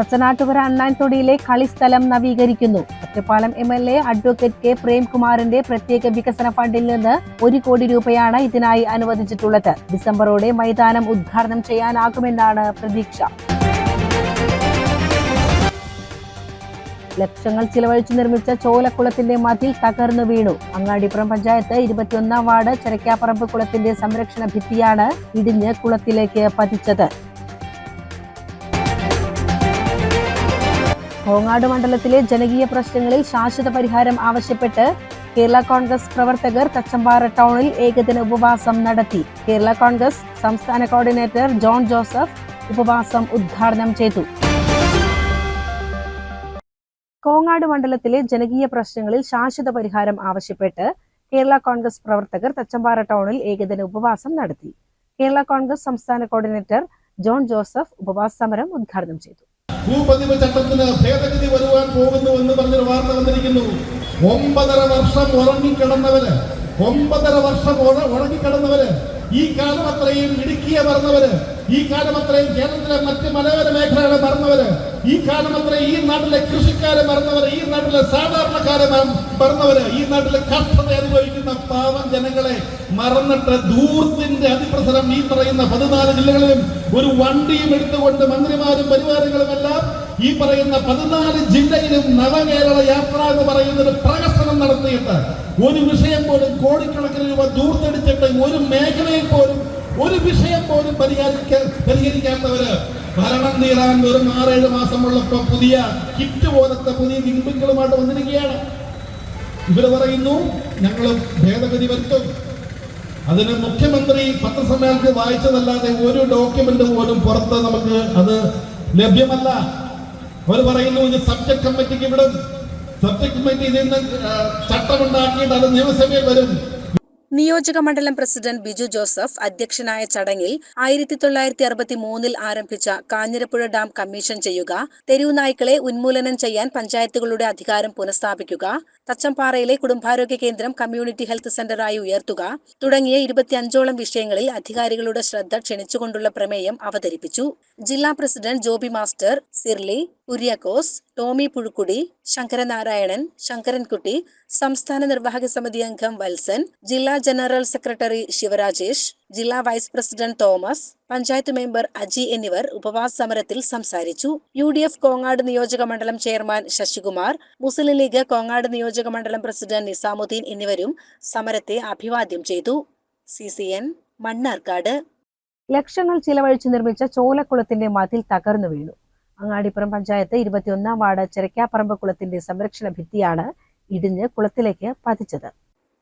വാർത്തകൾ പച്ചനാട്ടുകര അണ്ണാൻതൊടിയിലെ കളിസ്ഥലം നവീകരിക്കുന്നു. Ottapalam M L A advocate K പ്രേംകുമാറിന്റെ പ്രത്യേക വികസന ഫണ്ടിൽ നിന്ന് ഒരു കോടി രൂപയാണ് ഇതിനായി അനുവദിച്ചിട്ടുള്ളത്. ഡിസംബറോടെ മൈതാനം ഉദ്ഘാടനം ചെയ്യാനാകുമെന്നാണ് പ്രതീക്ഷ. ലക്ഷങ്ങൾ ചിലവഴിച്ചു നിർമ്മിച്ച ചോലക്കുളത്തിന്റെ മതിൽ തകർന്നു വീണു. അങ്ങാടിപ്പുറം പഞ്ചായത്ത് ഇരുപത്തിയൊന്നാം വാർഡ് ചരക്കാപ്പറമ്പ് കുളത്തിന്റെ സംരക്ഷണ ഭിത്തിയാണ് ഇടിഞ്ഞ് കുളത്തിലേക്ക് പതിച്ചത്. കോങ്ങാട് മണ്ഡലത്തിലെ ജനകീയ പ്രശ്നങ്ങളിൽ ശാശ്വത പരിഹാരം ആവശ്യപ്പെട്ട് കേരള കോൺഗ്രസ് പ്രവർത്തകർ തച്ചമ്പാറ ടൗണിൽ ഏകദിന ഉപവാസം നടത്തി. കേരള കോൺഗ്രസ് സംസ്ഥാന കോർഡിനേറ്റർ ജോൺ ജോസഫ് ഉപവാസം ഉദ്ഘാടനം ചെയ്തു. കോങ്ങാട് മണ്ഡലത്തിലെ ജനകീയ പ്രശ്നങ്ങളിൽ ശാശ്വത പരിഹാരം ആവശ്യപ്പെട്ട് കേരള കോൺഗ്രസ് പ്രവർത്തകർ തച്ചമ്പാറ ടൗണിൽ ഏകദിന ഉപവാസം നടത്തി. കേരള കോൺഗ്രസ് സംസ്ഥാന കോർഡിനേറ്റർ ജോൺ ജോസഫ് ഉപവാസ സമരം ഉദ്ഘാടനം ചെയ്തു. ഭൂപതിവ് ചട്ടത്തിന് ഭേദഗതി വരുവാൻ പോകുന്നു എന്ന് പറഞ്ഞൊരു വാർത്ത വന്നിരിക്കുന്നു. ഒമ്പതര വർഷം ഉറങ്ങിക്കിടന്നവര് ഒമ്പതര വർഷം ഉറ- ഉറങ്ങിക്കിടന്നവര് ഈ കാലം അത്രയും ഇടുക്കിയെ മറന്നവര് ഈ കാലം അത്രയും കേരളത്തിലെ മറ്റ് മലയോര മേഖലകളെ മറന്നവര് ഈ കാലം അത്രയും ഈ നാട്ടിലെ കൃഷിക്കാരെ മറന്നവര് ഈ നാട്ടിലെ സാധാരണക്കാരെ മറ- മറന്നവര് ഈ നാട്ടിലെ കഷ്ടത അനുഭവിക്കുന്ന പാവം ജനങ്ങളെ മറന്നിട്ട് ദൂർത്തിന്റെ അതിപ്രസരം ഈ പറയുന്ന പതിനാല് ജില്ലകളിലും ഒരു വണ്ടിയും എടുത്തുകൊണ്ട് മന്ത്രിമാരും പരിവാരങ്ങളും എല്ലാം ഈ പറയുന്ന പതിനാല് ജില്ലയിലും നവകേരള യാത്ര എന്ന് പറയുന്ന ഒരു പ്രകസനം നടത്തിയിട്ട് ഒരു വിഷയം പോലും കോടിക്കണക്കിന് രൂപ ദൂർത്തടിച്ചിട്ട് ഒരു മേഖലയിൽ പോലും ഒരു വിഷയം പോലും പരിഹരിക്കാൻ പരിഹരിക്കാത്തവര് ഭരണം തീരാൻ വെറും ആറേഴ് മാസമുള്ളപ്പോ പുതിയ കിറ്റ് പോലത്തെ പുതിയ ഗിംബിക്കളുമായിട്ട് വന്നിരിക്കുകയാണ്. ഇവർ പറയുന്നു ഞങ്ങൾ ഭേദഗതി വരുത്തും. അതിന് മുഖ്യമന്ത്രി പത്രസമ്മേളനത്തിൽ വായിച്ചതല്ലാതെ ഒരു ഡോക്യുമെന്റ് പോലും പുറത്ത് നമുക്ക് അത് ലഭ്യമല്ല. അവർ പറയുന്നു ഇത് സബ്ജക്ട് കമ്മിറ്റിക്ക് വിടും. സബ്ജക്ട് കമ്മിറ്റി ഇതിൽ നിന്ന് ചട്ടമുണ്ടാക്കിയിട്ട് അത് നിയമസഭയിൽ വരും. നിയോജക മണ്ഡലം പ്രസിഡന്റ് ബിജു ജോസഫ് അധ്യക്ഷനായ ചടങ്ങിൽ ആയിരത്തി തൊള്ളായിരത്തി അറുപത്തി മൂന്നിൽ ആരംഭിച്ച കാഞ്ഞിരപ്പുഴ ഡാം കമ്മീഷൻ ചെയ്യുക തെരുവു നായ്ക്കളെ ഉന്മൂലനം ചെയ്യാൻ പഞ്ചായത്തുകളുടെ അധികാരം പുനഃസ്ഥാപിക്കുക തച്ചമ്പാറയിലെ കുടുംബാരോഗ്യ കേന്ദ്രം കമ്മ്യൂണിറ്റി ഹെൽത്ത് സെന്ററായി ഉയർത്തുക തുടങ്ങിയ ഇരുപത്തിയഞ്ചോളം വിഷയങ്ങളിൽ അധികാരികളുടെ ശ്രദ്ധ ക്ഷണിച്ചുകൊണ്ടുള്ള പ്രമേയം അവതരിപ്പിച്ചു. ജില്ലാ പ്രസിഡന്റ് ജോബി മാസ്റ്റർ സിർലി കുര്യാക്കോസ് ടോമി പുഴുക്കുടി ശങ്കരനാരായണൻ ശങ്കരൻകുട്ടി സംസ്ഥാന നിർവാഹക സമിതി അംഗം വത്സൻ ജില്ലാ ജനറൽ സെക്രട്ടറി ശിവരാജേഷ് ജില്ലാ vice president Thomas panchayat member Aji എന്നിവർ ഉപവാസ സമരത്തിൽ സംസാരിച്ചു. യു ഡി എഫ് കോങ്ങാട് നിയോജക മണ്ഡലം ചെയർമാൻ ശശികുമാർ മുസ്ലിം ലീഗ് കോങ്ങാട് നിയോജക മണ്ഡലം പ്രസിഡന്റ് നിസാമുദ്ദീൻ എന്നിവരും സമരത്തെ അഭിവാദ്യം ചെയ്തു. C C N Mannarkkad. ലക്ഷങ്ങൾ ചിലവഴിച്ചു നിർമ്മിച്ച ചോലക്കുളത്തിന്റെ മതിൽ തകർന്നു വീണു. അങ്ങാടിപ്പുറം പഞ്ചായത്ത് ഇരുപത്തിയൊന്നാം വാർഡ് ചെരക്കാപ്പറമ്പ് കുളത്തിന്റെ സംരക്ഷണ ഭിത്തിയാണ് ഇടിഞ്ഞ് കുളത്തിലേക്ക് പതിച്ചത്.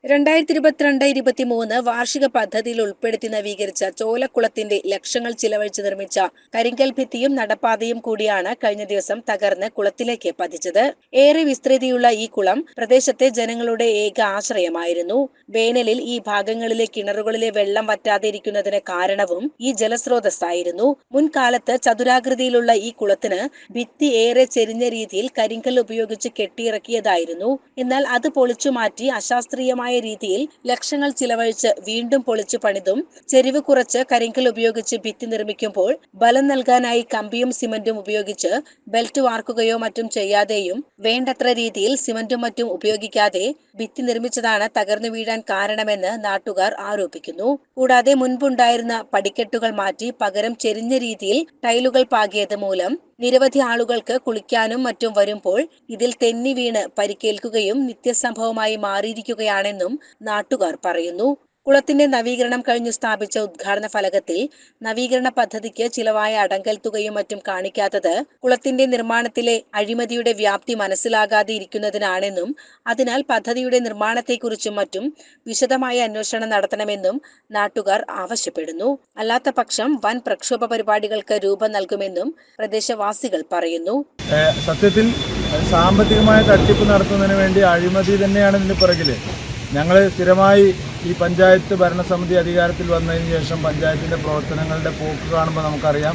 രണ്ടായിരത്തി ഇരുപത്തിരണ്ട് ഇരുപത്തിമൂന്ന് വാർഷിക പദ്ധതിയിൽ ഉൾപ്പെടുത്തി നവീകരിച്ച ചോലക്കുളത്തിന്റെ ലക്ഷങ്ങൾ ചിലവഴിച്ച് നിർമ്മിച്ച കരിങ്കൽ ഭിത്തിയും നടപ്പാതയും കൂടിയാണ് കഴിഞ്ഞ ദിവസം തകർന്ന് കുളത്തിലേക്ക് പതിച്ചത്. ഏറെ വിസ്തൃതിയുള്ള ഈ കുളം പ്രദേശത്തെ ജനങ്ങളുടെ ഏക ആശ്രയമായിരുന്നു. വേനലിൽ ഈ ഭാഗങ്ങളിലെ കിണറുകളിലെ വെള്ളം വറ്റാതെ ഇരിക്കുന്നതിന് കാരണവും ഈ ജലസ്രോതസ്സായിരുന്നു. മുൻകാലത്ത് ചതുരാകൃതിയിലുള്ള ഈ കുളത്തിന് ഭിത്തി ഏറെ ചെരിഞ്ഞ രീതിയിൽ കരിങ്കൽ ഉപയോഗിച്ച് കെട്ടിയിറക്കിയതായിരുന്നു. എന്നാൽ അത് പൊളിച്ചു മാറ്റി അശാസ്ത്രീയമായ രീതിയിൽ ലക്ഷങ്ങൾ ചിലവഴിച്ച് വീണ്ടും പൊളിച്ചു പണിതും ചെരിവ് കുറച്ച് കരിങ്കൽ ഉപയോഗിച്ച് ഭിത്തി നിർമ്മിക്കുമ്പോൾ ബലം നൽകാനായി കമ്പിയും സിമന്റും ഉപയോഗിച്ച് ബെൽറ്റ് വാർക്കുകയോ മറ്റും ചെയ്യാതെയും വേണ്ടത്ര രീതിയിൽ സിമന്റും മറ്റും ഉപയോഗിക്കാതെ ഭിത്തി നിർമ്മിച്ചതാണ് തകർന്നു വീഴാൻ കാരണമെന്ന് നാട്ടുകാർ ആരോപിക്കുന്നു. കൂടാതെ മുൻപുണ്ടായിരുന്ന പടിക്കെട്ടുകൾ മാറ്റി പകരം ചെരിഞ്ഞ രീതിയിൽ ടൈലുകൾ പാകിയത് മൂലം നിരവധി ആളുകൾക്ക് കുളിക്കാനും മറ്റും വരുമ്പോൾ ഇതിൽ തെന്നി വീണ് പരിക്കേൽക്കുകയും നിത്യസംഭവമായി മാറിയിരിക്കുകയാണെന്നും നാട്ടുകാർ പറയുന്നു. കുളത്തിന്റെ നവീകരണം കഴിഞ്ഞു സ്ഥാപിച്ച ഉദ്ഘാടന ഫലകത്തിൽ നവീകരണ പദ്ധതിക്ക് ചിലവായ അടങ്കൽ തുകയും മറ്റും കാണിക്കാത്തത് കുളത്തിന്റെ നിർമ്മാണത്തിലെ അഴിമതിയുടെ വ്യാപ്തി മനസ്സിലാകാതെ ഇരിക്കുന്നതിനാണെന്നും അതിനാൽ പദ്ധതിയുടെ നിർമ്മാണത്തെക്കുറിച്ചും മറ്റും വിശദമായ അന്വേഷണം നടത്തണമെന്നും നാട്ടുകാർ ആവശ്യപ്പെടുന്നു. അല്ലാത്ത പക്ഷം വൻ പ്രക്ഷോഭ പരിപാടികൾക്ക് രൂപം നൽകുമെന്നും പ്രദേശവാസികൾ പറയുന്നു. സത്യത്തിൽ സാമ്പത്തികമായ തട്ടിപ്പ് നടത്തുന്നതിന് വേണ്ടി അഴിമതി തന്നെയാണ് ഇതിന് പിറകിൽ ഞങ്ങൾ സ്ഥിരമായി ഈ പഞ്ചായത്ത് ഭരണസമിതി അധികാരത്തിൽ വന്നതിന് ശേഷം പഞ്ചായത്തിന്റെ പ്രവർത്തനങ്ങളുടെ പോക്ക് കാണുമ്പോൾ നമുക്കറിയാം.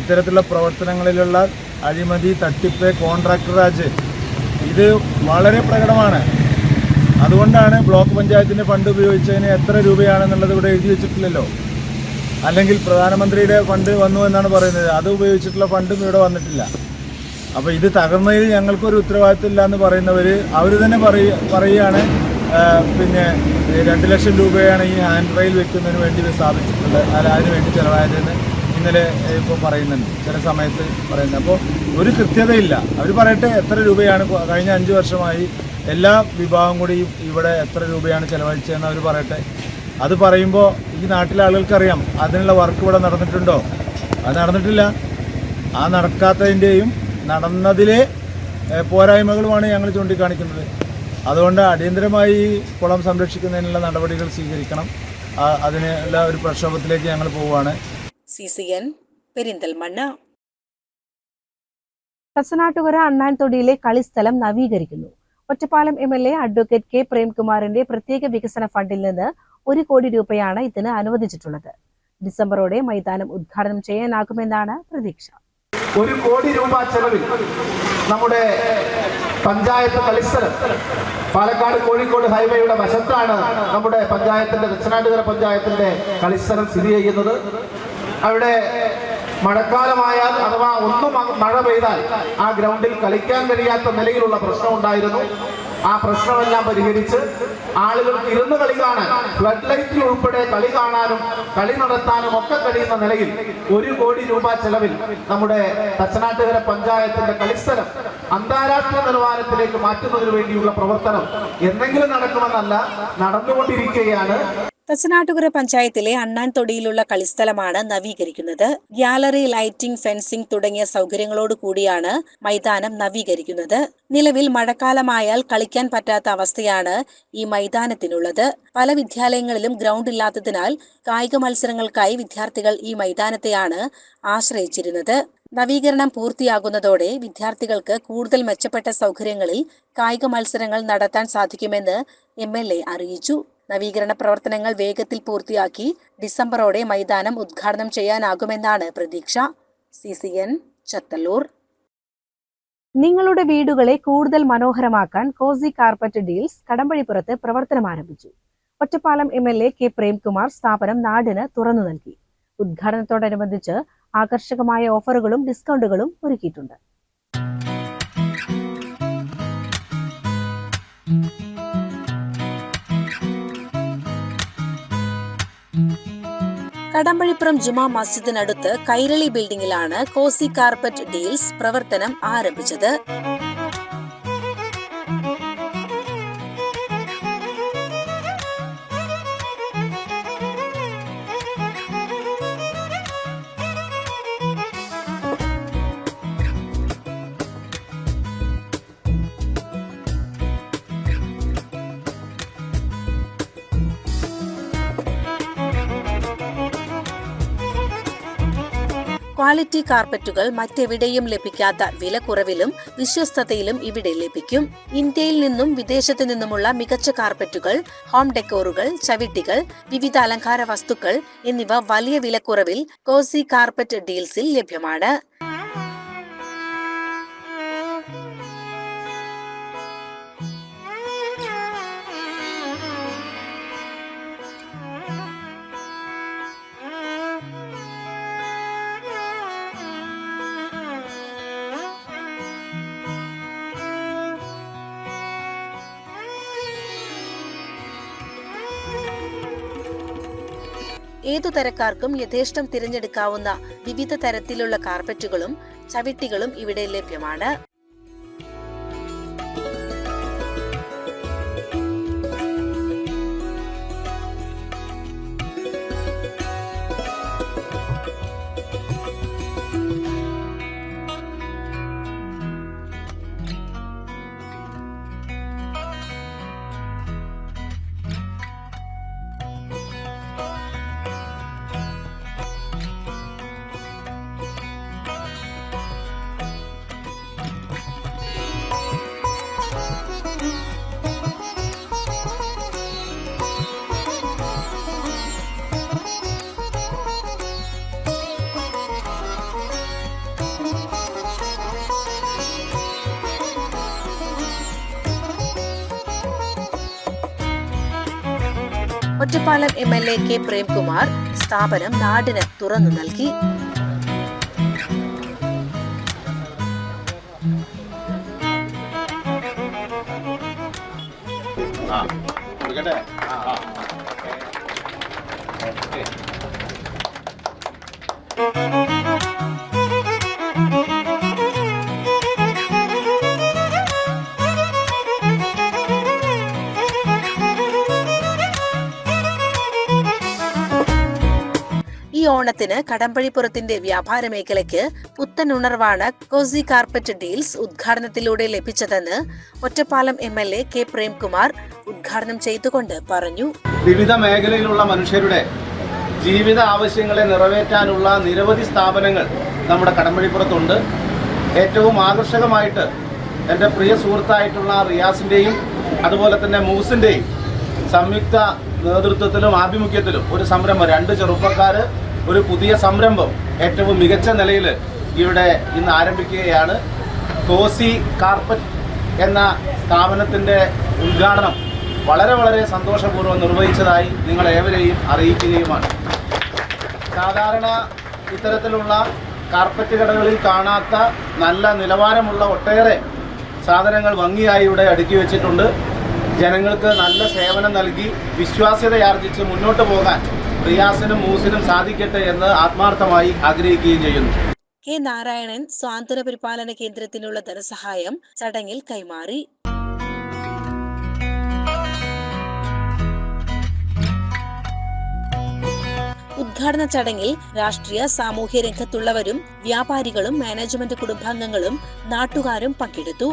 ഇത്തരത്തിലുള്ള പ്രവർത്തനങ്ങളിലുള്ള അഴിമതി തട്ടിപ്പ് കോൺട്രാക്ടർ രാജ് ഇത് വളരെ പ്രകടമാണ്. അതുകൊണ്ടാണ് ബ്ലോക്ക് പഞ്ചായത്തിന്റെ ഫണ്ട് ഉപയോഗിച്ചതിന് എത്ര രൂപയാണെന്നുള്ളത് ഇവിടെ എഴുതി വെച്ചിട്ടില്ലല്ലോ. അല്ലെങ്കിൽ പ്രധാനമന്ത്രിയുടെ ഫണ്ട് വന്നു എന്നാണ് പറയുന്നത്. അത് ഉപയോഗിച്ചിട്ടുള്ള ഫണ്ടും ഇവിടെ വന്നിട്ടില്ല. അപ്പോൾ ഇത് തകർന്നതിൽ ഞങ്ങൾക്കൊരു ഉത്തരവാദിത്തമില്ല എന്ന് പറയുന്നവർ അവർ തന്നെ പറയുകയാണ്. പിന്നെ രണ്ട് ലക്ഷം രൂപയാണ് ഈ ഹാൻഡ് റെയിൽ വെക്കുന്നതിന് വേണ്ടി സ്ഥാപിച്ചിട്ടുള്ളത്. അതിന് വേണ്ടി ചിലവായതെന്ന് ഇന്നലെ ഇപ്പോൾ പറയുന്നുണ്ട്. ചില സമയത്ത് പറയുന്നത് അപ്പോൾ ഒരു കൃത്യതയില്ല. അവർ പറയട്ടെ എത്ര രൂപയാണ് കഴിഞ്ഞ അഞ്ച് വർഷമായി എല്ലാ വിഭാഗം കൂടി ഇവിടെ എത്ര രൂപയാണ് ചിലവഴിച്ചതെന്ന് അവർ പറയട്ടെ. അത് പറയുമ്പോൾ ഈ നാട്ടിലെ ആളുകൾക്കറിയാം. അതിനുള്ള വർക്ക് ഇവിടെ നടന്നിട്ടുണ്ടോ? അത് നടന്നിട്ടില്ല. ആ നടക്കാത്തതിന്റെയും നടന്നതിലെ പോരായ്മകളുമാണ് ഞങ്ങൾ ചൂണ്ടിക്കാണിക്കുന്നത്. അതുകൊണ്ട് അടിയന്തരമായി ഈ കുളം സംരക്ഷിക്കുന്നതിനുള്ള നടപടികൾ സ്വീകരിക്കണം. അതിനെല്ലാം അതിനുള്ള ഒരു പ്രക്ഷോഭത്തിലേക്ക് ഞങ്ങൾ പോവുകയാണ്. C C N Perinthalmanna Thasanattukara അണ്ണാൻതൊടിയിലെ കളിസ്ഥലം നവീകരിക്കുന്നു. Ottapalam M L A advocate K പ്രേംകുമാറിന്റെ പ്രത്യേക വികസന ഫണ്ടിൽ നിന്ന് ഒരു കോടി രൂപയാണ് ഇതിന് അനുവദിച്ചിട്ടുള്ളത്. ഡിസംബറോടെ മൈതാനം ഉദ്ഘാടനം ചെയ്യാനാകുമെന്നാണ് പ്രതീക്ഷ. ഒരു കോടി രൂപ ചെലവിൽ നമ്മുടെ പഞ്ചായത്ത് കളിസ്ഥലം പാലക്കാട് കോഴിക്കോട് ഹൈവേയുടെ വശത്താണ് നമ്മുടെ പഞ്ചായത്തിന്റെ ദക്ഷിണാട്ടുകര പഞ്ചായത്തിന്റെ കളിസ്ഥലം സ്ഥിതി ചെയ്യുന്നത്. അവിടെ മഴക്കാലമായാൽ അഥവാ ഒന്നും മഴ പെയ്താൽ ആ ഗ്രൗണ്ടിൽ കളിക്കാൻ കഴിയാത്ത നിലയിലുള്ള പ്രശ്നം ഉണ്ടായിരുന്നു. ആ പ്രശ്നമെല്ലാം പരിഹരിച്ച് ആളുകൾക്ക് ഇരുന്ന് കളി കാണാൻ ഫ്ലഡ് ലൈറ്റിൽ ഉൾപ്പെടെ കളി കാണാനും കളി നടത്താനും ഒക്കെ കഴിയുന്ന നിലയിൽ ഒരു കോടി രൂപ ചെലവിൽ നമ്മുടെ തച്ചനാട്ടുകര പഞ്ചായത്തിന്റെ കളിസ്ഥലം അന്താരാഷ്ട്ര നിലവാരത്തിലേക്ക് മാറ്റുന്നതിന് വേണ്ടിയുള്ള പ്രവർത്തനം എന്തെങ്കിലും നടക്കുമെന്നല്ല നടന്നുകൊണ്ടിരിക്കുകയാണ്. തച്ചനാട്ടുകര പഞ്ചായത്തിലെ അണ്ണാൻ തൊടിയിലുള്ള കളിസ്ഥലമാണ് നവീകരിക്കുന്നത്. ഗ്യാലറി ലൈറ്റിംഗ് ഫെൻസിംഗ് തുടങ്ങിയ സൗകര്യങ്ങളോട് കൂടിയാണ് മൈതാനം നവീകരിക്കുന്നത്. നിലവിൽ മഴക്കാലമായാൽ കളിക്കാൻ പറ്റാത്ത അവസ്ഥയാണ് ഈ മൈതാനത്തിനുള്ളത്. പല വിദ്യാലയങ്ങളിലും ഗ്രൗണ്ട് ഇല്ലാത്തതിനാൽ കായിക മത്സരങ്ങൾക്കായി വിദ്യാർത്ഥികൾ ഈ മൈതാനത്തെയാണ് ആശ്രയിച്ചിരുന്നത്. നവീകരണം പൂർത്തിയാകുന്നതോടെ വിദ്യാർത്ഥികൾക്ക് കൂടുതൽ മെച്ചപ്പെട്ട സൗകര്യങ്ങളിൽ കായിക മത്സരങ്ങൾ നടത്താൻ സാധിക്കുമെന്ന് എം അറിയിച്ചു. നവീകരണ പ്രവർത്തനങ്ങൾ വേഗത്തിൽ പൂർത്തിയാക്കി ഡിസംബറോടെ മൈതാനം ഉദ്ഘാടനം ചെയ്യാനാകുമെന്നാണ് പ്രതീക്ഷ. C C N Chethallur. നിങ്ങളുടെ വീടുകളെ കൂടുതൽ മനോഹരമാക്കാൻ കോസി കാർപ്പറ്റ് ഡീൽസ് കടമ്പഴിപ്പുറത്ത് പ്രവർത്തനം ആരംഭിച്ചു. Ottapalam M L A K Premkumar സ്ഥാപനം നാടിന് തുറന്നു നൽകി. ഉദ്ഘാടനത്തോടനുബന്ധിച്ച് ആകർഷകമായ ഓഫറുകളും ഡിസ്കൗണ്ടുകളും ഒരുക്കിയിട്ടുണ്ട്. കടമ്പഴിപ്പുറം ജുമാ മസ്ജിദിനടുത്ത് കൈരളി ബിൽഡിംഗിലാണ് കോസി കാർപ്പറ്റ് ഡീൽസ് പ്രവർത്തനം ആരംഭിച്ചത്. ക്വാളിറ്റി കാർപ്പറ്റുകൾ മറ്റെവിടെയും ലഭിക്കാത്ത വിലക്കുറവിലും വിശ്വസ്തതയിലും ഇവിടെ ലഭിക്കും. ഇന്ത്യയിൽ നിന്നും വിദേശത്തു നിന്നുമുള്ള മികച്ച കാർപ്പറ്റുകൾ ഹോം ഡെക്കോറുകൾ ചവിട്ടികൾ വിവിധ അലങ്കാര വസ്തുക്കൾ എന്നിവ വലിയ വിലക്കുറവിൽ കോസി കാർപ്പറ്റ് ഡീൽസിൽ ലഭ്യമാണ്. ഏതു തരക്കാർക്കും യഥേഷ്ടം തിരഞ്ഞെടുക്കാവുന്ന വിവിധ തരത്തിലുള്ള കാർപ്പറ്റുകളും ചവിട്ടികളും ഇവിടെ ലഭ്യമാണ്. Ottapalam M L A K Premkumar സ്ഥാപനം നാടിന് തുറന്നു നൽകി. ഈ ഓണത്തിന് കടമ്പഴിപ്പുറത്തിന്റെ വ്യാപാര മേഖലയ്ക്ക് പുത്തൻ ഉണർവാണ് കോസി കാർപ്പറ്റ് ഡീൽസ് ഉദ്ഘാടനത്തിലൂടെ ലഭിച്ചതെന്ന് Ottapalam M L A K Premkumar ഉദ്ഘാടനം ചെയ്തുകൊണ്ട് പറഞ്ഞു. വിവിധ മേഖലയിലുള്ള മനുഷ്യരുടെ ജീവിത ആവശ്യങ്ങളെ നിറവേറ്റാനുള്ള നിരവധി സ്ഥാപനങ്ങൾ നമ്മുടെ കടമ്പഴിപ്പുറത്തുണ്ട്. ഏറ്റവും ആകർഷകമായിട്ട് എന്റെ പ്രിയ സുഹൃത്തായിട്ടുള്ള റിയാസിന്റെയും അതുപോലെ തന്നെ മൂസിന്റെയും സംയുക്ത നേതൃത്വത്തിലും ആഭിമുഖ്യത്തിലും ഒരു സംരംഭം. രണ്ട് ചെറുപ്പക്കാർ ഒരു പുതിയ സംരംഭം ഏറ്റവും മികച്ച നിലയിൽ ഇവിടെ ഇന്ന് ആരംഭിക്കുകയാണ്. കോസി കാർപ്പറ്റ് എന്ന സ്ഥാപനത്തിന്റെ ഉദ്ഘാടനം വളരെ വളരെ സന്തോഷപൂർവം നിർവഹിച്ചതായി നിങ്ങൾ ഏവരെയും അറിയിക്കുകയുമാണ്. സാധാരണ ഇത്തരത്തിലുള്ള കാർപ്പറ്റ് കടകളിൽ കാണാത്ത നല്ല നിലവാരമുള്ള ഒട്ടേറെ സാധനങ്ങൾ ഭംഗിയായി ഇവിടെ അടുക്കി വെച്ചിട്ടുണ്ട്. ജനങ്ങൾക്ക് നല്ല സേവനം നൽകി വിശ്വാസ്യതയാർജിച്ച് മുന്നോട്ട് പോകാൻ റിയാസിനും മൂസിനും സാധിക്കട്ടെ എന്ന് ആത്മാർത്ഥമായി ആഗ്രഹിക്കുകയും ചെയ്യുന്നു. കെ നാരായണൻ സ്വാതന്ത്ര്യ പരിപാലന കേന്ദ്രത്തിനുള്ള ധനസഹായം ചടങ്ങിൽ കൈമാറി. ഉദ്ഘാടന ചടങ്ങിൽ രാഷ്ട്രീയ സാമൂഹ്യ രംഗത്തുള്ളവരും വ്യാപാരികളും മാനേജ്മെന്റ് കുടുംബാംഗങ്ങളും നാട്ടുകാരും പങ്കെടുത്തു.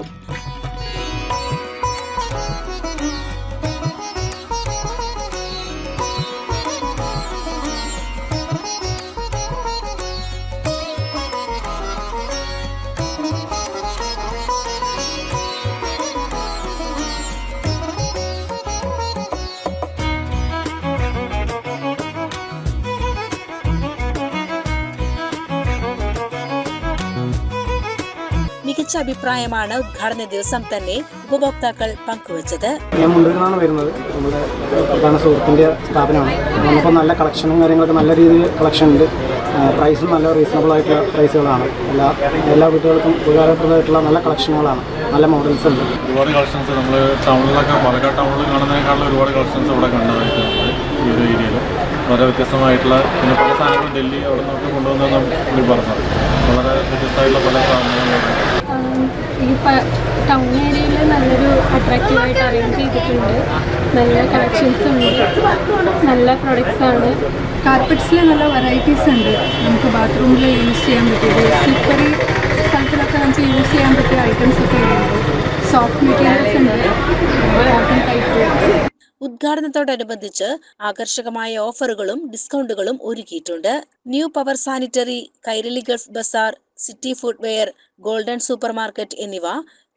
മികച്ച അഭിപ്രായമാണ് ഉദ്ഘാടന ദിവസം തന്നെ ഉപഭോക്താക്കൾ പങ്കുവച്ചത്. ഞാൻ മുണ്ടൂരിൽ വരുന്നത്. നമ്മുടെ പ്രധാന സുഹൃത്തിന്റെ സ്ഥാപനമാണ്. നമുക്ക് നല്ല കളക്ഷനും കാര്യങ്ങളൊക്കെ നല്ല രീതിയിൽ കളക്ഷൻ ഉണ്ട്. പ്രൈസും നല്ല റീസണബിൾ ആയിട്ടുള്ള പ്രൈസുകളാണ് എല്ലാ എല്ലാ വീട്ടുകൾക്കും ഉപകാരപ്രദമായിട്ടുള്ള നല്ല കളക്ഷനുകളാണ്. നല്ല മോഡൽസ് ഉണ്ട്. ഒരുപാട് കളക്ഷൻസ് നമ്മൾ ടൗണിലൊക്കെ പാലക്കാട് ടൗണിൽ കാണുന്നതിനേക്കാളും ഒരുപാട് കളക്ഷൻസ് ഇവിടെ കണ്ടതായിട്ടുണ്ട് ഈ ഒരു ഏരിയയിൽ വളരെ വ്യത്യസ്തമായിട്ടുള്ള പിന്നെ പല സാധനങ്ങളും ഡൽഹി അവിടെ നിന്നൊക്കെ കൊണ്ടുവന്നെന്ന് നമ്മൾ പറഞ്ഞത്. വളരെ വ്യത്യസ്തമായിട്ടുള്ള പല സാധനങ്ങളും ഈ ടൗൺ ഏരിയയിൽ നല്ലൊരു അട്രാക്റ്റീവായിട്ട് അറേഞ്ച് ചെയ്തിട്ടുണ്ട്. നല്ല കളക്ഷൻസ് ഉണ്ട്. നല്ല പ്രൊഡക്ട്സ് ആണ്. കാർപ്പറ്റ്സിൽ നല്ല വെറൈറ്റീസ് ഉണ്ട്. നമുക്ക് ബാത്റൂമിൽ യൂസ് ചെയ്യാൻ പറ്റിയത് സ്ലിപ്പറി സ്ഥലത്തിലൊക്കെ നമുക്ക് യൂസ് ചെയ്യാൻ പറ്റിയ ഐറ്റംസ് ഒക്കെ ഉണ്ട്. സോഫ്റ്റ് മെറ്റീരിയൽസ് ഉണ്ട്. കോട്ടൺ ടൈപ്പ് ഉദ്ഘാടനത്തോടനുബന്ധിച്ച് ആകർഷകമായ ഓഫറുകളും ഡിസ്കൗണ്ടുകളും ഒരുക്കിയിട്ടുണ്ട്. New power sanitary Kairali gulf Bazaar city footwear golden supermarket എന്നിവ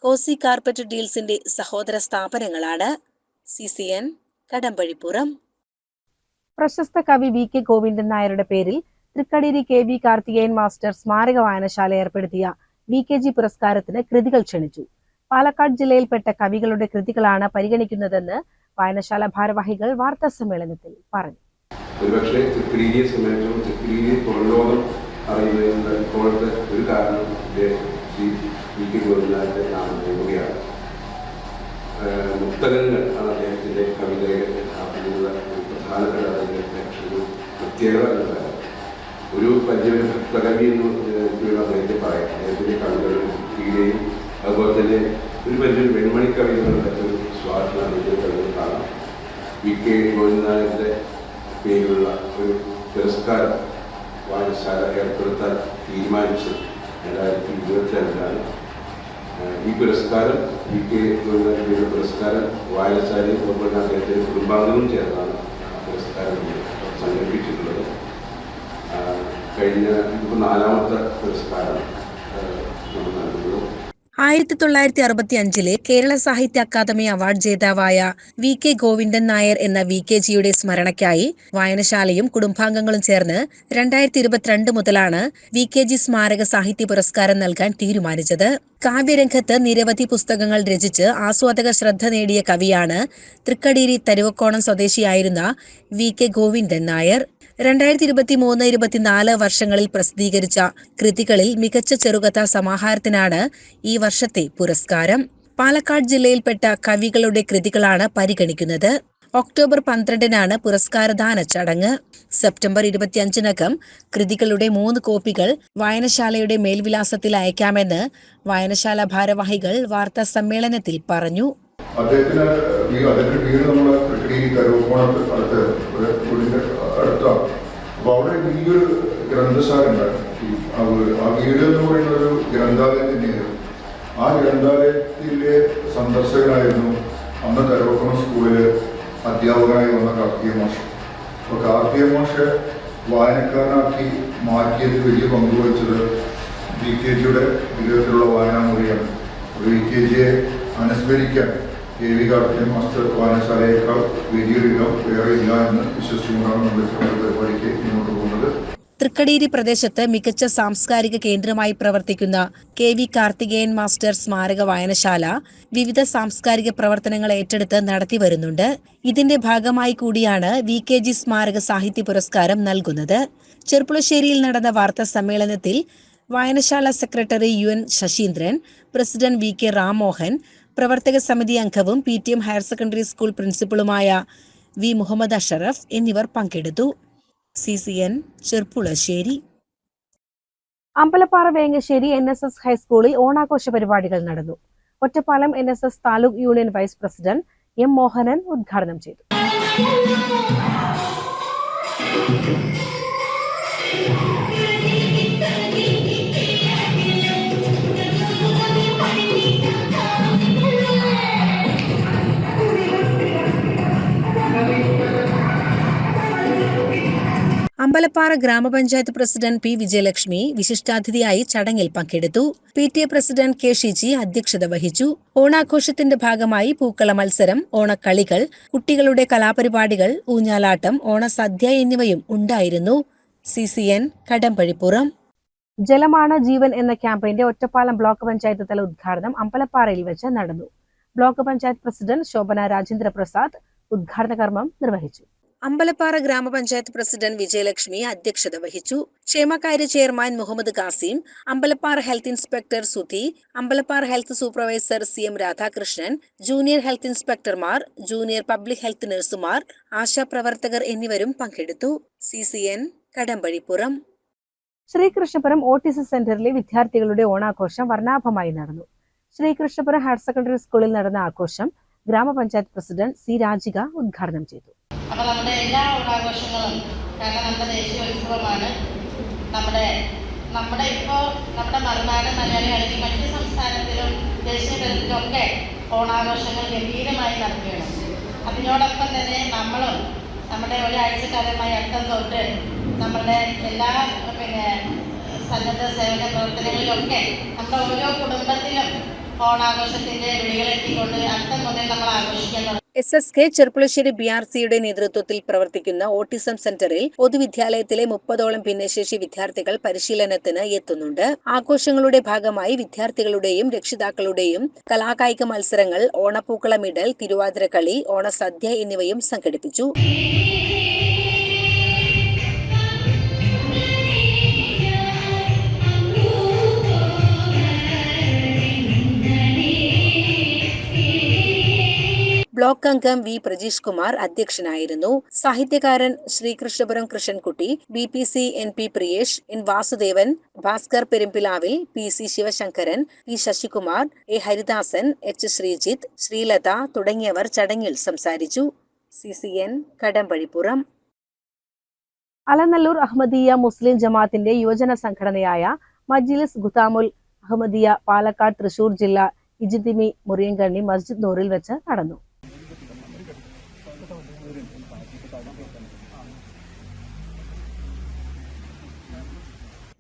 കോസി കാർപ്പറ്റ് ഡീൽസിന്റെ സഹോദര സ്ഥാപനങ്ങളാണ്. C C N Kadampazhipuram. പ്രശസ്ത കവി വി കെ ഗോവിന്ദൻ നായരുടെ പേരിൽ Thrikkadiri K V Karthikeyan master സ്മാരക വായനശാല ഏർപ്പെടുത്തിയ വി കെ ജി പുരസ്കാരത്തിന് കൃതികൾ ക്ഷണിച്ചു. പാലക്കാട് ജില്ലയിൽപ്പെട്ട കവികളുടെ കൃതികളാണ് പരിഗണിക്കുന്നതെന്ന് വായനശാല ഭാരവാഹികൾ വാർത്താ സമ്മേളനത്തിൽ പറഞ്ഞു. ഒരുപക്ഷെ തൃക്കരിയെ സംബന്ധിച്ചും തൃക്കരിയെ പുറംലോകം അറിയുന്നതിനുള്ള ഇപ്പോഴത്തെ ഒരു കാരണം ശ്രീ വി കെ ഗോവിന്ദാന്റെ നാമം പോവുകയാണ്. ആഹ് മുക്തകങ്ങൾ ആണ് അദ്ദേഹത്തിന്റെ കവിതയിൽ അതിനുള്ള ഒരു പ്രധാനപ്പെട്ട അദ്ദേഹത്തെ ഒരു പ്രത്യേകത എന്ന് പറയാം ഒരു ഭക്തകവി എന്ന് അദ്ദേഹത്തെ പറയാം. അദ്ദേഹത്തിന്റെ കവികളും കൃതിയിലെയും അതുപോലെ തന്നെ ഒരു വലിയ വെൺമണി കവിതകളുടെ ഒരു സ്വാധീനം അദ്ദേഹത്തിന്റെ കവിത വി കെ ഗോവിന്ദനായരുടെ പേരിലുള്ള ഒരു പുരസ്കാരം വായനശാല ഏർപ്പെടുത്താൻ തീരുമാനിച്ചത് രണ്ടായിരത്തി ഇരുപത്തി രണ്ടിലാണ് ഈ പുരസ്കാരം വി കെ ഗോവിന്ദന്റെ പുരസ്കാരം വായനശാലയും അതുപോലെ തന്നെ അദ്ദേഹത്തിന്റെ കുടുംബാംഗങ്ങളും ചേർന്നാണ് പുരസ്കാരം സംഘടിപ്പിച്ചിട്ടുള്ളത്. കഴിഞ്ഞ ഇപ്പോൾ നാലാമത്തെ പുരസ്കാരം ആ, നമ്മൾ നൽകുന്നത് ആയിരത്തി തൊള്ളായിരത്തി അറുപത്തി അഞ്ചിലെ കേരള സാഹിത്യ അക്കാദമി അവാർഡ് ജേതാവായ വി കെ ഗോവിന്ദൻ നായർ എന്ന വി കെ ജിയുടെ സ്മരണയ്ക്കായി വായനശാലയും കുടുംബാംഗങ്ങളും ചേർന്ന് രണ്ടായിരത്തി ഇരുപത്തിരണ്ട് മുതലാണ് വി കെ ജി സ്മാരക സാഹിത്യ പുരസ്കാരം നൽകാൻ തീരുമാനിച്ചത്. കാവ്യരംഗത്ത് നിരവധി പുസ്തകങ്ങൾ രചിച്ച് ആസ്വാദക ശ്രദ്ധ നേടിയ കവിയാണ് തൃക്കടീരി തരുവക്കോണം സ്വദേശിയായിരുന്ന വി കെ ഗോവിന്ദൻ നായർ. രണ്ടായിരത്തി ഇരുപത്തി മൂന്ന് ഇരുപത്തിനാല് വർഷങ്ങളിൽ പ്രസിദ്ധീകരിച്ച കൃതികളിൽ മികച്ച ചെറുകഥാ സമാഹാരത്തിനാണ് ഈ വർഷത്തെ പുരസ്കാരം. പാലക്കാട് ജില്ലയിൽപ്പെട്ട കവികളുടെ കൃതികളാണ് പരിഗണിക്കുന്നത്. ഒക്ടോബർ പന്ത്രണ്ടിനാണ് പുരസ്കാരദാന ചടങ്ങ്. സെപ്റ്റംബർ ഇരുപത്തിയഞ്ചിനകം കൃതികളുടെ മൂന്ന് കോപ്പികൾ വായനശാലയുടെ മേൽവിലാസത്തിൽ അയക്കാമെന്ന് വായനശാല ഭാരവാഹികൾ വാർത്താ സമ്മേളനത്തിൽ പറഞ്ഞു. അദ്ദേഹത്തിന് വീട് അദ്ദേഹത്തിന്റെ വീട് നമ്മളെ തൃക്കടിയിൽ കരുവക്കോണത്ത് അടുത്ത് വീടിന്റെ അടുത്താണ്. അപ്പൊ അവിടെ വലിയൊരു ഗ്രന്ഥശാല ഉണ്ടായിരുന്നു ആ ഒരു ആ ഗ്രന്ഥാലയത്തിലെ സന്ദർശകനായിരുന്നു അന്ന് കരുവക്കോണം സ്കൂളിലെ അധ്യാപകനായി വന്ന കാർത്തിക മാഷ്. അപ്പൊ കാർത്തിക മാഷ് വായനക്കാരനാക്കി മാറ്റിയത് വലിയ പങ്കുവച്ചത് വി കെ ജിയുടെ വിഗ്രഹത്തിലുള്ള വായനാമുറിയാണ്. വി കെ ജിയെ അനുസ്മരിക്കാൻ കെ വി കാർത്തിക മാസ്റ്റർ വായനശാലയേക്കാൾ വലിയൊരു ഇടം വേറെ ഇല്ല എന്ന് വിശ്വസിച്ചുകൊണ്ടാണ് നമ്മൾ പരിപാടിക്ക് മുന്നോട്ട് പോകുന്നത്. തൃക്കടീരി പ്രദേശത്ത് മികച്ച സാംസ്കാരിക കേന്ദ്രമായി പ്രവർത്തിക്കുന്ന കെ വി കാർത്തികേയൻ മാസ്റ്റർ സ്മാരക വായനശാല വിവിധ സാംസ്കാരിക പ്രവർത്തനങ്ങൾ ഏറ്റെടുത്ത് നടത്തി വരുന്നുണ്ട്. ഇതിന്റെ ഭാഗമായി കൂടിയാണ് വി കെ ജി സ്മാരക സാഹിത്യ പുരസ്കാരം നൽകുന്നത്. ചെർപ്പുളശ്ശേരിയിൽ നടന്ന വാർത്താ സമ്മേളനത്തിൽ വായനശാല secretary U N Sasindran president V K Rammohan പ്രവർത്തക സമിതി അംഗവും P T M higher secondary school പ്രിൻസിപ്പളുമായ V Muhammad Ashraf എന്നിവർ പങ്കെടുത്തു. C C N Cherpulassery. Ambalappara Vengassery N S S ഹൈസ്കൂളിൽ ഓണാഘോഷ പരിപാടികൾ നടന്നു. Ottapalam N S S taluk union vice president M Mohanan ഉദ്ഘാടനം ചെയ്തു. അമ്പലപ്പാറ ഗ്രാമപഞ്ചായത്ത് പ്രസിഡന്റ് പി വിജയലക്ഷ്മി വിശിഷ്ടാതിഥിയായി ചടങ്ങിൽ പങ്കെടുത്തു. P T A president K Shiji അധ്യക്ഷത വഹിച്ചു. ഓണാഘോഷത്തിന്റെ ഭാഗമായി പൂക്കള മത്സരം ഓണക്കളികൾ കുട്ടികളുടെ കലാപരിപാടികൾ ഊഞ്ഞാലാട്ടം ഓണസദ്യ എന്നിവയും ഉണ്ടായിരുന്നു. C C N Kadampazhipuram. ജലമാണ് ജീവൻ എന്ന ക്യാമ്പയിന്റെ ഒറ്റപ്പാലം ബ്ലോക്ക് പഞ്ചായത്ത് തല ഉദ്ഘാടനം അമ്പലപ്പാറയിൽ വെച്ച് നടന്നു. ബ്ലോക്ക് പഞ്ചായത്ത് പ്രസിഡന്റ് ശോഭന രാജേന്ദ്ര പ്രസാദ് ഉദ്ഘാടന കർമ്മം നിർവഹിച്ചു. അമ്പലപ്പാറ ഗ്രാമപഞ്ചായത്ത് പ്രസിഡന്റ് വിജയലക്ഷ്മി അധ്യക്ഷത വഹിച്ചു. ക്ഷേമകാര്യ chairman Muhammad Kasim Ambalappara health inspector Sudhi Ambalappara health supervisor C M Radhakrishnan junior health ഇൻസ്പെക്ടർമാർ junior public health നഴ്സുമാർ ആശാപ്രവർത്തകർ എന്നിവരും പങ്കെടുത്തു. C C N Kadampazhipuram Sreekrishnapuram autism സെന്ററിലെ വിദ്യാർത്ഥികളുടെ ഓണാഘോഷം വർണാഭമായി നടന്നു. ശ്രീകൃഷ്ണപുരം ഹയർ സെക്കൻഡറി സ്കൂളിൽ നടന്ന ആഘോഷം ഗ്രാമപഞ്ചായത്ത് പ്രസിഡന്റ് സി രാജിക ഉദ്ഘാടനം ചെയ്തു. അപ്പോൾ നമ്മുടെ എല്ലാ ഓണാഘോഷങ്ങളും കാരണം നമ്മുടെ ദേശീയോത്സവമാണ്. നമ്മുടെ നമ്മുടെ ഇപ്പോൾ നമ്മുടെ മറുനാട് മലയാളി അല്ലെങ്കിൽ മറ്റ് സംസ്ഥാനത്തിലും ദേശീയ തലത്തിലൊക്കെ ഓണാഘോഷങ്ങൾ ഗംഭീരമായി നടക്കുകയാണ്. അതിനോടൊപ്പം തന്നെ നമ്മളും നമ്മുടെ ഒരാഴ്ചക്കാലമായി അട്ടം തൊട്ട് നമ്മളുടെ എല്ലാ പിന്നെ സന്നദ്ധ സേവന പ്രവർത്തനങ്ങളിലൊക്കെ നമ്മുടെ ഓരോ കുടുംബത്തിലും ഓണാഘോഷത്തിന്റെ വിളികളെത്തിക്കൊണ്ട് അത്തം മുതൽ നമ്മൾ ആഘോഷിക്കാൻ തുടങ്ങി S S K Cherpulassery B R സിയുടെ നേതൃത്വത്തിൽ പ്രവർത്തിക്കുന്ന ഓട്ടിസം സെന്ററിൽ പൊതുവിദ്യാലയത്തിലെ മുപ്പതോളം ഭിന്നശേഷി വിദ്യാർത്ഥികൾ പരിശീലനത്തിന് എത്തുന്നുണ്ട്. ആഘോഷങ്ങളുടെ ഭാഗമായി വിദ്യാർത്ഥികളുടെയും രക്ഷിതാക്കളുടെയും കലാകായിക മത്സരങ്ങൾ ഓണപ്പൂക്കളമിടൽ തിരുവാതിരക്കളി ഓണസദ്യ എന്നിവയും സംഘടിപ്പിച്ചു. ബ്ലോക്ക് അംഗം വി പ്രജീഷ് കുമാർ അധ്യക്ഷനായിരുന്നു. സാഹിത്യകാരൻ Sreekrishnapuram Krishnankutty B P C N P Priyesh N Vasudevan Bhaskar പെരുമ്പിലാവിൽ P C Sivasankaran P Sasikumar A Haridasan H Sreejith Sreelatha തുടങ്ങിയവർ ചടങ്ങിൽ സംസാരിച്ചു. C C N Kadampazhipuram. Alanallur Ahmadiyya Muslim ജമാഅത്തിന്റെ യുവജന സംഘടനയായ മജ്ലിസ് ഗുതാമുൽ അഹമ്മദിയ പാലക്കാട് തൃശൂർ ജില്ല ഇജിദിമി മുറിയങ്കണ്ണി മസ്ജിദ് നൂറിൽ വെച്ച് നടന്നു.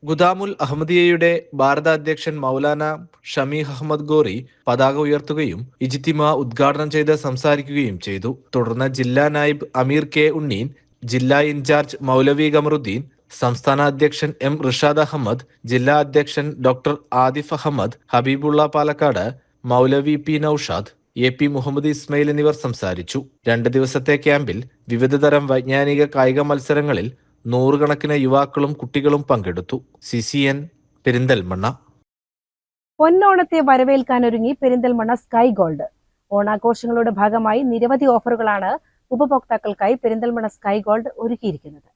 ഗുദാമുൽ അഹമ്മദിയയുടെ ഭാരതാധ്യക്ഷൻ മൗലാന ഷമീഹ് അഹമ്മദ് ഗോറി പതാക ഉയർത്തുകയും ഇജിത്തിമ ഉദ്ഘാടനം ചെയ്ത് സംസാരിക്കുകയും ചെയ്തു. തുടർന്ന് ജില്ലാ നായിബ് അമീർ കെ ഉണ്ണീൻ ജില്ലാ ഇൻചാർജ് മൗലവി ഖമറുദ്ദീൻ സംസ്ഥാന അധ്യക്ഷൻ എം റിഷാദ് അഹമ്മദ് ജില്ലാ അധ്യക്ഷൻ doctor Adif Ahmad Habibullah Palakkad Moulavi P Noushad A P Muhammad Ismail എന്നിവർ സംസാരിച്ചു. രണ്ട് ദിവസത്തെ ക്യാമ്പിൽ വിവിധതരം വൈജ്ഞാനിക കായിക മത്സരങ്ങളിൽ നൂറുകണക്കിന് യുവാക്കളും കുട്ടികളും പങ്കെടുത്തു. C C N Perinthalmanna. പൊന്നോണത്തെ വരവേൽക്കാൻ ഒരുങ്ങി പെരിന്തൽമണ്ണ സ്കൈ ഗോൾഡ്. ഓണാഘോഷങ്ങളുടെ ഭാഗമായി നിരവധി ഓഫറുകളാണ് ഉപഭോക്താക്കൾക്കായി പെരിന്തൽമണ്ണ സ്കൈ ഗോൾഡ് ഒരുക്കിയിരിക്കുന്നത്.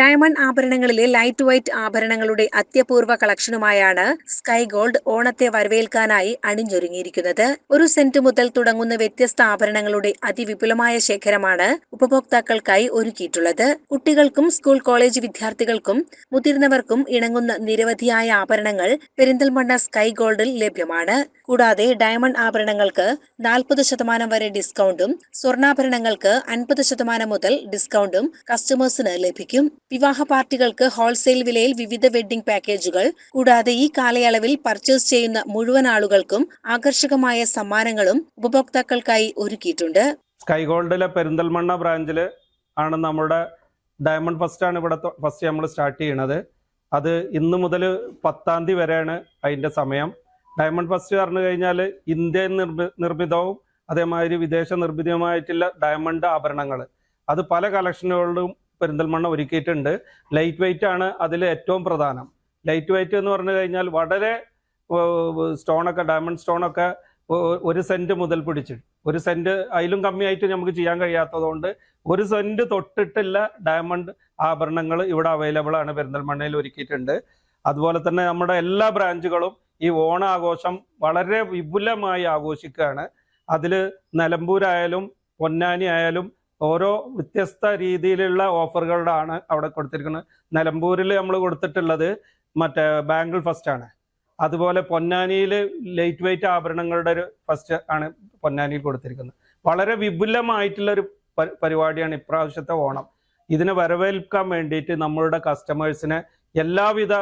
ഡയമണ്ട് ആഭരണങ്ങളിലെ ലൈറ്റ് വൈറ്റ് ആഭരണങ്ങളുടെ അത്യപൂർവ കളക്ഷനുമായാണ് സ്കൈ ഗോൾഡ് ഓണത്തെ വരവേൽക്കാനായി അണിഞ്ഞൊരുങ്ങിയിരിക്കുന്നത്. ഒരു സെന്റ് മുതൽ തുടങ്ങുന്ന വ്യത്യസ്ത ആഭരണങ്ങളുടെ അതിവിപുലമായ ശേഖരമാണ് ഉപഭോക്താക്കൾക്കായി ഒരുക്കിയിട്ടുള്ളത്. കുട്ടികൾക്കും സ്കൂൾ കോളേജ് വിദ്യാർത്ഥികൾക്കും മുതിർന്നവർക്കും ഇണങ്ങുന്ന നിരവധിയായ ആഭരണങ്ങൾ പെരിന്തൽമണ്ണ സ്കൈ ഗോൾഡിൽ ലഭ്യമാണ്. കൂടാതെ ഡയമണ്ട് ആഭരണങ്ങൾക്ക് നാൽപ്പത് ശതമാനം വരെ ഡിസ്കൗണ്ടും സ്വർണാഭരണങ്ങൾക്ക് അൻപത് ശതമാനം മുതൽ ഡിസ്കൗണ്ടും കസ്റ്റമേഴ്സിന് ലഭിക്കും. വിവാഹ പാർട്ടികൾക്ക് ഹോൾസെയിൽ വിലയിൽ വിവിധ വെഡ്ഡിംഗ് പാക്കേജുകൾ കൂടാതെ ഈ കാലയളവിൽ പർച്ചേസ് ചെയ്യുന്ന മുഴുവൻ ആളുകൾക്കും ആകർഷകമായ സമ്മാനങ്ങളും ഉപഭോക്താക്കൾക്കായി ഒരുക്കിയിട്ടുണ്ട്. സ്കൈ ഗോൾഡിലെ പെരിന്തൽമണ്ണ ബ്രാഞ്ചിൽ ആണ് നമ്മുടെ ഡയമണ്ട് ഫസ്റ്റ് ആണ് ഇവിടെ ഫസ്റ്റ് നമ്മൾ സ്റ്റാർട്ട് ചെയ്യണത്. അത് ഇന്ന് മുതൽ പത്താം തീയതി വരെയാണ് അതിന്റെ സമയം. ഡയമണ്ട് ഫസ്റ്റ് പറഞ്ഞു കഴിഞ്ഞാൽ ഇന്ത്യൻ നിർമ്മി നിർമ്മിതവും അതേമാതിരി വിദേശ നിർമ്മിതവുമായിട്ടുള്ള ഡയമണ്ട് ആഭരണങ്ങൾ. അത് പല കളക്ഷനുകളിലും പെരിന്തൽമണ്ണ ഒരുക്കിയിട്ടുണ്ട്. ലൈറ്റ് വെയിറ്റ് ആണ് അതിൽ ഏറ്റവും പ്രധാനം. ലൈറ്റ് വെയിറ്റ് എന്ന് പറഞ്ഞു കഴിഞ്ഞാൽ വളരെ സ്റ്റോണൊക്കെ ഡയമണ്ട് സ്റ്റോണൊക്കെ ഒരു സെന്റ് മുതൽ പിടിച്ച്. ഒരു സെന്റ് അതിലും കമ്മിയായിട്ട് നമുക്ക് ചെയ്യാൻ കഴിയാത്തതുകൊണ്ട് ഒരു സെന്റ് തൊട്ടിട്ടില്ല ഡയമണ്ട് ആഭരണങ്ങൾ ഇവിടെ അവൈലബിൾ ആണ് പെരിന്തൽമണ്ണയിൽ ഒരുക്കിയിട്ടുണ്ട്. അതുപോലെ തന്നെ നമ്മുടെ എല്ലാ ബ്രാഞ്ചുകളും ഈ ഓണ ആഘോഷം വളരെ വിപുലമായി ആഘോഷിക്കുകയാണ്. അതിൽ നിലമ്പൂരായാലും പൊന്നാനി ആയാലും ഓരോ വ്യത്യസ്ത രീതിയിലുള്ള ഓഫറുകളാണ് അവിടെ കൊടുത്തിരിക്കുന്നത്. നിലമ്പൂരിൽ നമ്മൾ കൊടുത്തിട്ടുള്ളത് മറ്റേ ബാംഗിൾ ഫസ്റ്റ് ആണ്. അതുപോലെ പൊന്നാനിയിൽ ലൈറ്റ് വെയിറ്റ് ആഭരണങ്ങളുടെ ഒരു ഫസ്റ്റ് ആണ് പൊന്നാനിയിൽ കൊടുത്തിരിക്കുന്നത്. വളരെ വിപുലമായിട്ടുള്ള ഒരു പരിപാടിയാണ് ഇപ്രാവശ്യത്തെ ഓണം. ഇതിനെ വരവേൽക്കാൻ വേണ്ടിയിട്ട് നമ്മളുടെ കസ്റ്റമേഴ്സിനെ എല്ലാവിധ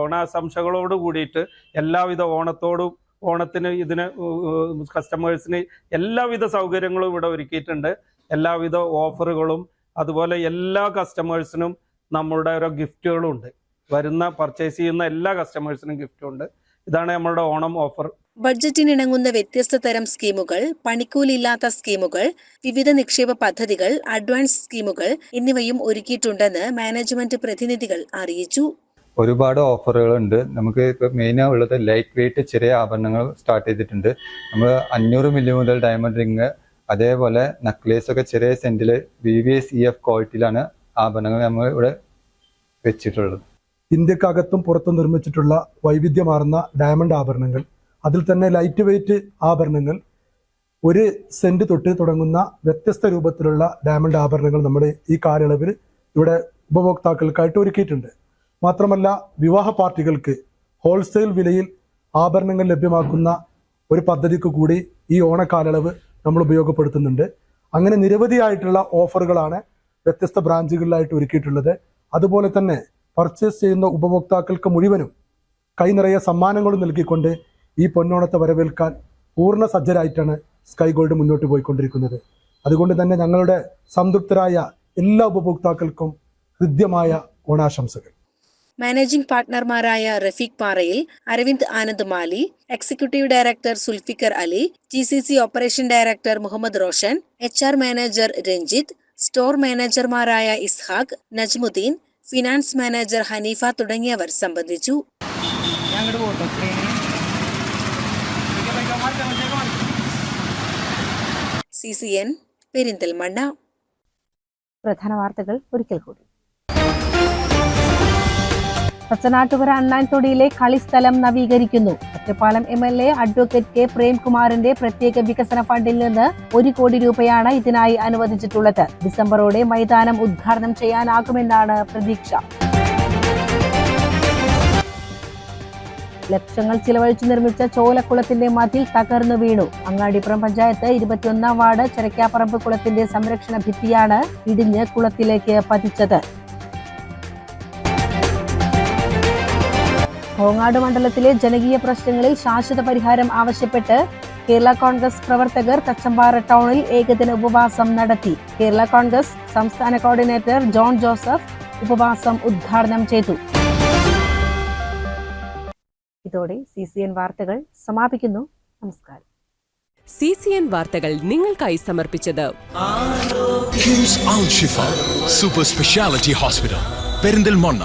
ഓണാശംസകളോട് കൂടിയിട്ട് എല്ലാവിധ ഓണത്തോടും ഓണത്തിന് ഇതിന് കസ്റ്റമേഴ്സിന് എല്ലാവിധ സൗകര്യങ്ങളും ഇവിടെ ഒരുക്കിയിട്ടുണ്ട്. എല്ലാവിധ ഓഫറുകളും അതുപോലെ എല്ലാ കസ്റ്റമേഴ്സിനും നമ്മളുടെ ഓരോ ഗിഫ്റ്റുകളും ഉണ്ട് വരുന്ന പർച്ചേസ് ചെയ്യുന്ന എല്ലാ കസ്റ്റമേഴ്സിനും ഗിഫ്റ്റും ഉണ്ട് ഇതാണ് നമ്മളുടെ ഓണം ഓഫർ. ബഡ്ജറ്റിനിണങ്ങുന്ന വ്യത്യസ്ത തരം സ്കീമുകൾ പണിക്കൂലില്ലാത്ത സ്കീമുകൾ വിവിധ നിക്ഷേപ പദ്ധതികൾ അഡ്വാൻസ് സ്കീമുകൾ എന്നിവയും ഒരുക്കിയിട്ടുണ്ടെന്ന് മാനേജ്മെന്റ് പ്രതിനിധികൾ അറിയിച്ചു. ഒരുപാട് ഓഫറുകളുണ്ട്. നമുക്ക് ഇപ്പോൾ മെയിനാ ഉള്ളത് ലൈറ്റ് വെയിറ്റ് ചെറിയ ആഭരണങ്ങൾ സ്റ്റാർട്ട് ചെയ്തിട്ടുണ്ട്. നമ്മൾ അഞ്ഞൂറ് മില്ലി മുതൽ ഡയമണ്ട് റിങ് അതേപോലെ നക്ലേസ് ഒക്കെ ചെറിയ സെന്റിൽ V V S E F ക്വാളിറ്റിയിലാണ് ആഭരണങ്ങൾ നമ്മൾ ഇവിടെ വെച്ചിട്ടുള്ളത്. ഇന്ത്യക്കകത്തും പുറത്തും നിർമ്മിച്ചിട്ടുള്ള വൈവിധ്യമാർന്ന ഡയമണ്ട് ആഭരണങ്ങൾ അതിൽ തന്നെ ലൈറ്റ് വെയിറ്റ് ആഭരണങ്ങൾ ഒരു സെന്റ് തൊട്ട് തുടങ്ങുന്ന വ്യത്യസ്ത രൂപത്തിലുള്ള ഡയമണ്ട് ആഭരണങ്ങൾ നമ്മൾ ഈ കാലയളവിൽ ഇവിടെ ഉപഭോക്താക്കൾക്കായിട്ട് ഒരുക്കിയിട്ടുണ്ട്. മാത്രമല്ല വിവാഹ പാർട്ടികൾക്ക് ഹോൾസെയിൽ വിലയിൽ ആഭരണങ്ങൾ ലഭ്യമാക്കുന്ന ഒരു പദ്ധതിക്ക് കൂടി ഈ ഓണക്കാലയളവ് നമ്മൾ ഉപയോഗപ്പെടുത്തുന്നുണ്ട്. അങ്ങനെ നിരവധിയായിട്ടുള്ള ഓഫറുകളാണ് വ്യത്യസ്ത ബ്രാഞ്ചുകളിലായിട്ട് ഒരുക്കിയിട്ടുള്ളത്. അതുപോലെ തന്നെ പർച്ചേസ് ചെയ്യുന്ന ഉപഭോക്താക്കൾക്ക് മുഴുവനും കൈ നിറയെ സമ്മാനങ്ങളും നൽകിക്കൊണ്ട് ഈ പൊന്നോണത്തെ വരവേൽക്കാൻ പൂർണ സജ്ജരായിട്ടാണ് സ്കൈ ഗോൾഡ് മുന്നോട്ട് പോയിക്കൊണ്ടിരിക്കുന്നത്. അതുകൊണ്ട് തന്നെ ഞങ്ങളുടെ സംതൃപ്തരായ എല്ലാ ഉപഭോക്താക്കൾക്കും ഹൃദ്യമായ ഓണാശംസകൾ. Managing പാർട്ട്ണർമാരായ Rafeeq Parayil Aravind Anand Mali executive director Zulfikar Ali T C C operation director Muhammad Roshan H R manager Ranjith store മാനേജർമാരായ Ishaq Najmuddin finance manager Haneefa തുടങ്ങിയവർ സംബന്ധിച്ചു. C C N Perinthalmanna. പ്രധാന വാർത്തകൾ ഒരിക്കൽ കൂടി. തച്ചനാട്ടുകര അണ്ണാൻതൊടിയിലെ കളിസ്ഥലം നവീകരിക്കുന്നു. Ottapalam M L A advocate K പ്രേംകുമാറിന്റെ പ്രത്യേക വികസന ഫണ്ടിൽ നിന്ന് ഒരു കോടി രൂപയാണ് ഇതിനായി അനുവദിച്ചിട്ടുള്ളത്. ഡിസംബറോടെ മൈതാനം ഉദ്ഘാടനം ചെയ്യാനാകുമെന്നാണ് പ്രതീക്ഷ. ലക്ഷങ്ങൾ ചിലവഴിച്ചു നിർമ്മിച്ച ചോലക്കുളത്തിന്റെ മതിൽ തകർന്നു വീണു. അങ്ങാടിപ്പുറം പഞ്ചായത്ത് ഇരുപത്തിയൊന്നാം വാർഡ് ചരക്കാപ്പറമ്പ് കുളത്തിന്റെ സംരക്ഷണ ഭിത്തിയാണ് ഇടിഞ്ഞ് കുളത്തിലേക്ക് പതിച്ചത്. കോങ്ങാട് മണ്ഡലത്തിലെ ജനകീയ പ്രശ്നങ്ങളിൽ ശാശ്വത പരിഹാരം ആവശ്യപ്പെട്ട് കേരള കോൺഗ്രസ് പ്രവർത്തകർ തച്ചമ്പാറ ടൗണിൽ ഏകദിന ഉപവാസം നടത്തി. കേരള കോൺഗ്രസ് സംസ്ഥാന കോർഡിനേറ്റർ ജോൺ ജോസഫ് ഉപവാസം ഉദ്ഘാടനം ചെയ്തു. ഇതോടെ സി സി എൻ വാർത്തകൾ സമാപിക്കുന്നു. നമസ്കാരം. സി സി എൻ വാർത്തകൾ നിങ്ങൾക്കായി സമർപ്പിച്ചത് സൂപ്പർ സ്പെഷ്യാലിറ്റി ഹോസ്പിറ്റൽ പെരിന്തൽമണ്ണ